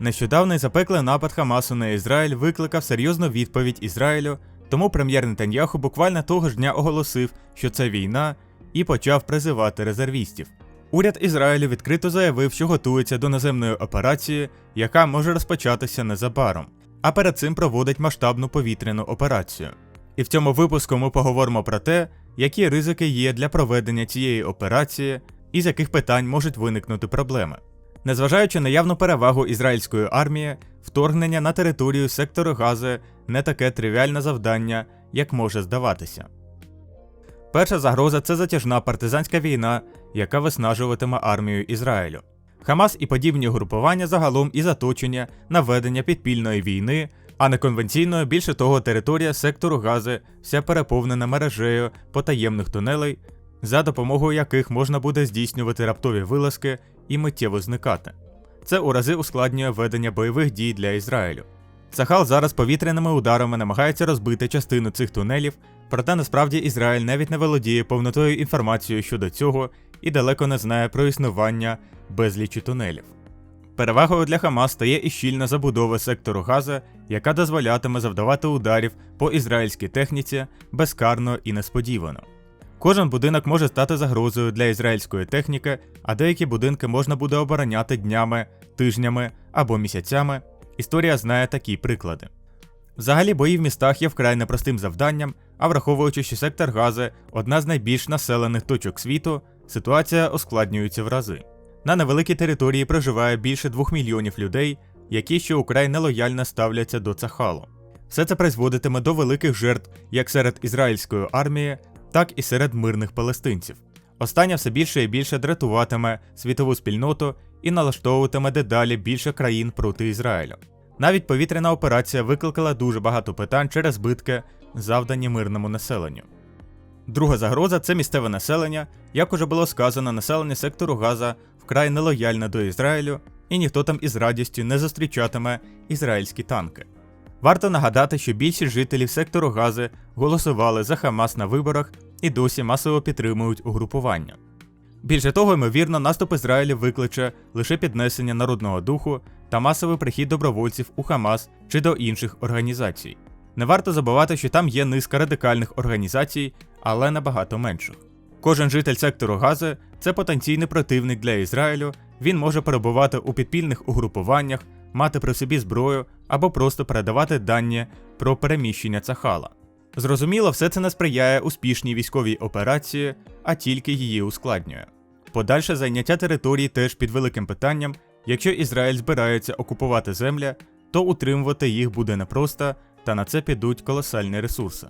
Нещодавний запеклий напад Хамасу на Ізраїль викликав серйозну відповідь Ізраїлю, тому прем'єр Нетаньяху буквально того ж дня оголосив, що це війна, і почав призивати резервістів. Уряд Ізраїлю відкрито заявив, що готується до наземної операції, яка може розпочатися незабаром, а перед цим проводить масштабну повітряну операцію. І в цьому випуску ми поговоримо про те, які ризики є для проведення цієї операції і з яких питань можуть виникнути проблеми. Незважаючи на явну перевагу ізраїльської армії, вторгнення на територію сектору Гази не таке тривіальне завдання, як може здаватися. Перша загроза це затяжна партизанська війна, яка виснажуватиме армію Ізраїлю. Хамас і подібні групування загалом і заточення на ведення підпільної війни, а не конвенційної, більше того, територія сектору Гази вся переповнена мережею потаємних тунелей, за допомогою яких можна буде здійснювати раптові вилазки і миттєво зникати. Це у рази ускладнює ведення бойових дій для Ізраїлю. Сахал зараз повітряними ударами намагається розбити частину цих тунелів, проте насправді Ізраїль навіть не володіє повнотою інформацією щодо цього і далеко не знає про існування безлічі тунелів. Перевагою для Хамас стає і щільна забудова сектору Газа, яка дозволятиме завдавати ударів по ізраїльській техніці безкарно і несподівано. Кожен будинок може стати загрозою для ізраїльської техніки, а деякі будинки можна буде обороняти днями, тижнями або місяцями. Історія знає такі приклади. Взагалі, бої в містах є вкрай непростим завданням, а враховуючи, що сектор Гази одна з найбільш населених точок світу, ситуація ускладнюється в рази. На невеликій території проживає більше 2 мільйонів людей, які ще украй нелояльно ставляться до Цахалу. Все це призводитиме до великих жертв як серед ізраїльської армії, так і серед мирних палестинців. Остання все більше і більше дратуватиме світову спільноту і налаштовуватиме дедалі більше країн проти Ізраїлю. Навіть повітряна операція викликала дуже багато питань через збитки, завдані мирному населенню. Друга загроза це місцеве населення, як уже було сказано, населення сектору Газа вкрай нелояльне до Ізраїлю, і ніхто там із радістю не зустрічатиме ізраїльські танки. Варто нагадати, що більшість жителів сектору Гази голосували за Хамас на виборах і досі масово підтримують угрупування. Більше того, ймовірно, наступ Ізраїлю викличе лише піднесення народного духу та масовий прихід добровольців у Хамас чи до інших організацій. Не варто забувати, що там є низка радикальних організацій, але набагато менших. Кожен житель сектору Гази це потенційний противник для Ізраїлю, він може перебувати у підпільних угрупуваннях, мати при собі зброю або просто передавати дані про переміщення Цахала. Зрозуміло, все це не сприяє успішній військовій операції, а тільки її ускладнює. Подальше зайняття території теж під великим питанням, якщо Ізраїль збирається окупувати землі, то утримувати їх буде непросто, та на це підуть колосальні ресурси.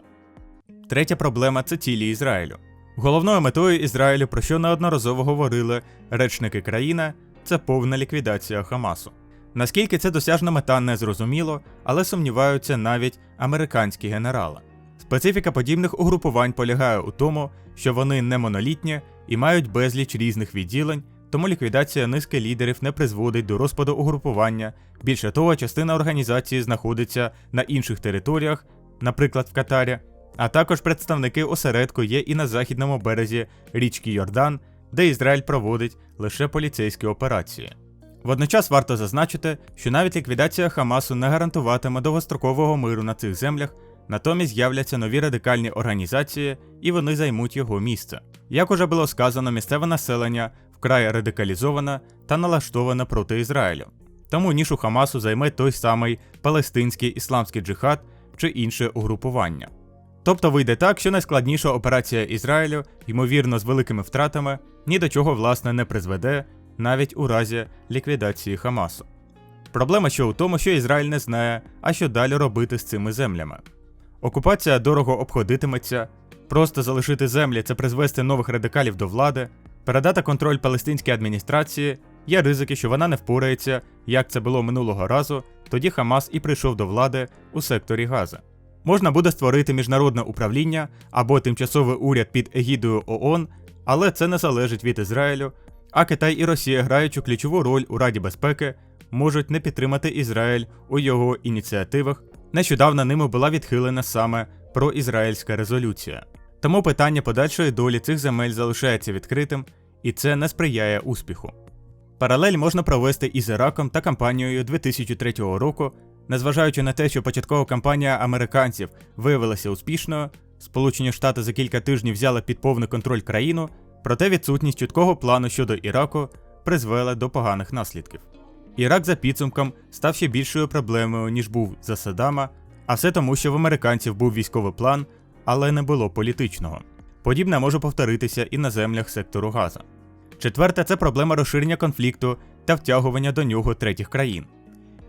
Третя проблема це цілі Ізраїлю. Головною метою Ізраїлю, про що неодноразово говорили речники країни, це повна ліквідація Хамасу. Наскільки це досяжна мета, не зрозуміло, але сумніваються навіть американські генерали. Специфіка подібних угрупувань полягає у тому, що вони не монолітні і мають безліч різних відділень, тому ліквідація низки лідерів не призводить до розпаду угрупування. Більше того, частина організації знаходиться на інших територіях, наприклад в Катарі, а також представники осередку є і на західному березі річки Йордан, де Ізраїль проводить лише поліцейські операції. Водночас варто зазначити, що навіть ліквідація Хамасу не гарантуватиме довгострокового миру на цих землях, натомість з'являться нові радикальні організації і вони займуть його місце. Як уже було сказано, місцеве населення вкрай радикалізоване та налаштоване проти Ізраїлю. Тому нішу Хамасу займе той самий палестинський ісламський джихад чи інше угрупування. Тобто вийде так, що найскладніша операція Ізраїлю, ймовірно, з великими втратами, ні до чого власне не призведе, навіть у разі ліквідації Хамасу. Проблема ще у тому, що Ізраїль не знає, а що далі робити з цими землями. Окупація дорого обходитиметься, просто залишити землі це призвести нових радикалів до влади, передати контроль палестинській адміністрації, є ризики, що вона не впорається, як це було минулого разу, тоді Хамас і прийшов до влади у секторі Газа. Можна буде створити міжнародне управління або тимчасовий уряд під егідою ООН, але це не залежить від Ізраїлю, а Китай і Росія, граючи ключову роль у Раді безпеки, можуть не підтримати Ізраїль у його ініціативах. Нещодавно ними була відхилена саме проізраїльська резолюція. Тому питання подальшої долі цих земель залишається відкритим, і це не сприяє успіху. Паралель можна провести із Іраком та кампанією 2003 року, незважаючи на те, що початкова кампанія американців виявилася успішною, Сполучені Штати за кілька тижнів взяли під повний контроль країну, проте відсутність чіткого плану щодо Іраку призвела до поганих наслідків. Ірак за підсумком став ще більшою проблемою, ніж був за Саддама, а все тому, що в американців був військовий план, але не було політичного. Подібне може повторитися і на землях сектору Газа. Четверте це проблема розширення конфлікту та втягування до нього третіх країн.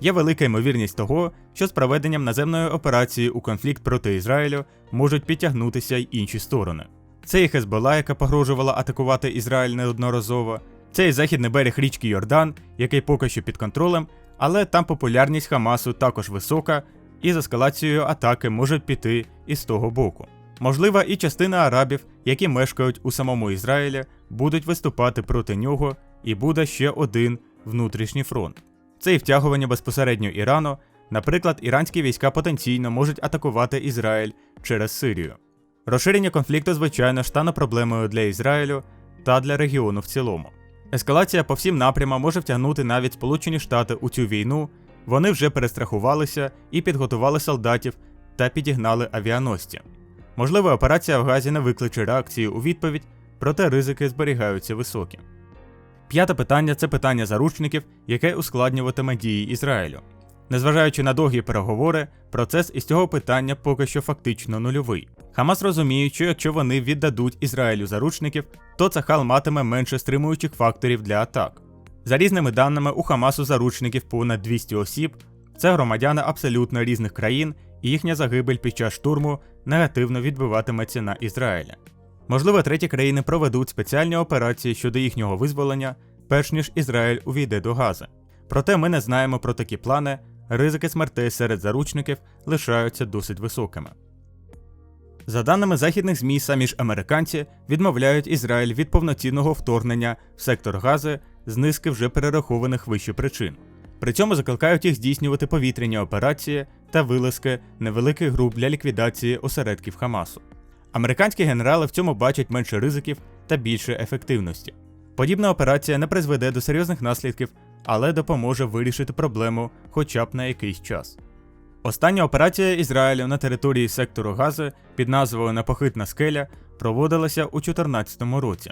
Є велика ймовірність того, що з проведенням наземної операції у конфлікт проти Ізраїлю можуть підтягнутися й інші сторони. Це і Хезбола, яка погрожувала атакувати Ізраїль неодноразово, це і західний берег річки Йордан, який поки що під контролем, але там популярність Хамасу також висока, і з ескалацією атаки можуть піти і з того боку. Можливо, і частина арабів, які мешкають у самому Ізраїлі, будуть виступати проти нього, і буде ще один внутрішній фронт. Це і втягування безпосередньо Ірану, наприклад, іранські війська потенційно можуть атакувати Ізраїль через Сирію. Розширення конфлікту, звичайно, ж стане проблемою для Ізраїлю та для регіону в цілому. Ескалація по всім напрямам може втягнути навіть Сполучені Штати у цю війну. Вони вже перестрахувалися і підготували солдатів та підігнали авіаносці. Можливо, операція в Газі не викличе реакції у відповідь, проте ризики зберігаються високі. П'яте питання це питання заручників, яке ускладнюватиме дії Ізраїлю. Незважаючи на довгі переговори, процес із цього питання поки що фактично нульовий. Хамас розуміє, що якщо вони віддадуть Ізраїлю заручників, то Цахал матиме менше стримуючих факторів для атак. За різними даними, у Хамасу заручників понад 200 осіб, це громадяни абсолютно різних країн, і їхня загибель під час штурму негативно відбиватиметься на Ізраїля. Можливо, треті країни проведуть спеціальні операції щодо їхнього визволення, перш ніж Ізраїль увійде до Гази. Проте ми не знаємо про такі плани, ризики смертей серед заручників лишаються досить високими. За даними західних ЗМІ, самі ж американці відмовляють Ізраїль від повноцінного вторгнення в сектор Гази з низки вже перерахованих вище причин. При цьому закликають їх здійснювати повітряні операції та вилазки невеликих груп для ліквідації осередків Хамасу. Американські генерали в цьому бачать менше ризиків та більше ефективності. Подібна операція не призведе до серйозних наслідків, але допоможе вирішити проблему хоча б на якийсь час. Остання операція Ізраїлю на території сектору Гази під назвою Непохитна скеля проводилася у 2014 році.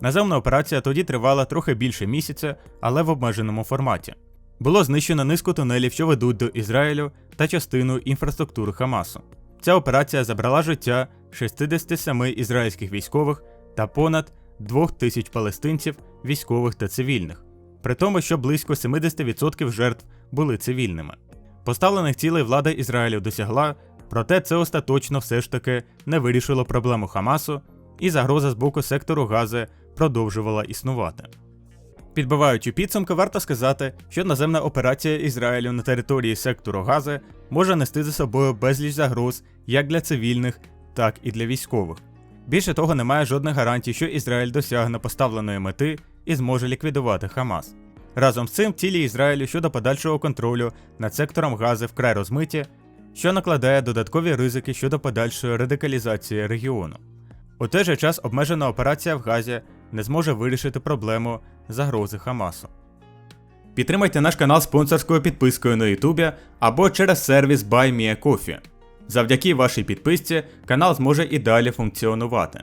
Наземна операція тоді тривала трохи більше місяця, але в обмеженому форматі. Було знищено низку тунелів, що ведуть до Ізраїлю та частину інфраструктури Хамасу. Ця операція забрала життя 67 ізраїльських військових та понад 2000 палестинців, військових та цивільних, при тому, що близько 70% жертв були цивільними. Поставлених цілей влада Ізраїлю досягла, проте це остаточно все ж таки не вирішило проблему Хамасу, і загроза з боку сектору Гази продовжувала існувати. Підбиваючи підсумки, варто сказати, що наземна операція Ізраїлю на території сектору Гази може нести за собою безліч загроз як для цивільних, так і для військових. Більше того, немає жодних гарантій, що Ізраїль досягне поставленої мети і зможе ліквідувати Хамас. Разом з цим цілі Ізраїлю щодо подальшого контролю над сектором Гази вкрай розмиті, що накладає додаткові ризики щодо подальшої радикалізації регіону. У той же час обмежена операція в Газі не зможе вирішити проблему загрози Хамасу. Підтримайте наш канал спонсорською підпискою на Ютубі або через сервіс BuyMeACoffee. Завдяки вашій підписці канал зможе і далі функціонувати.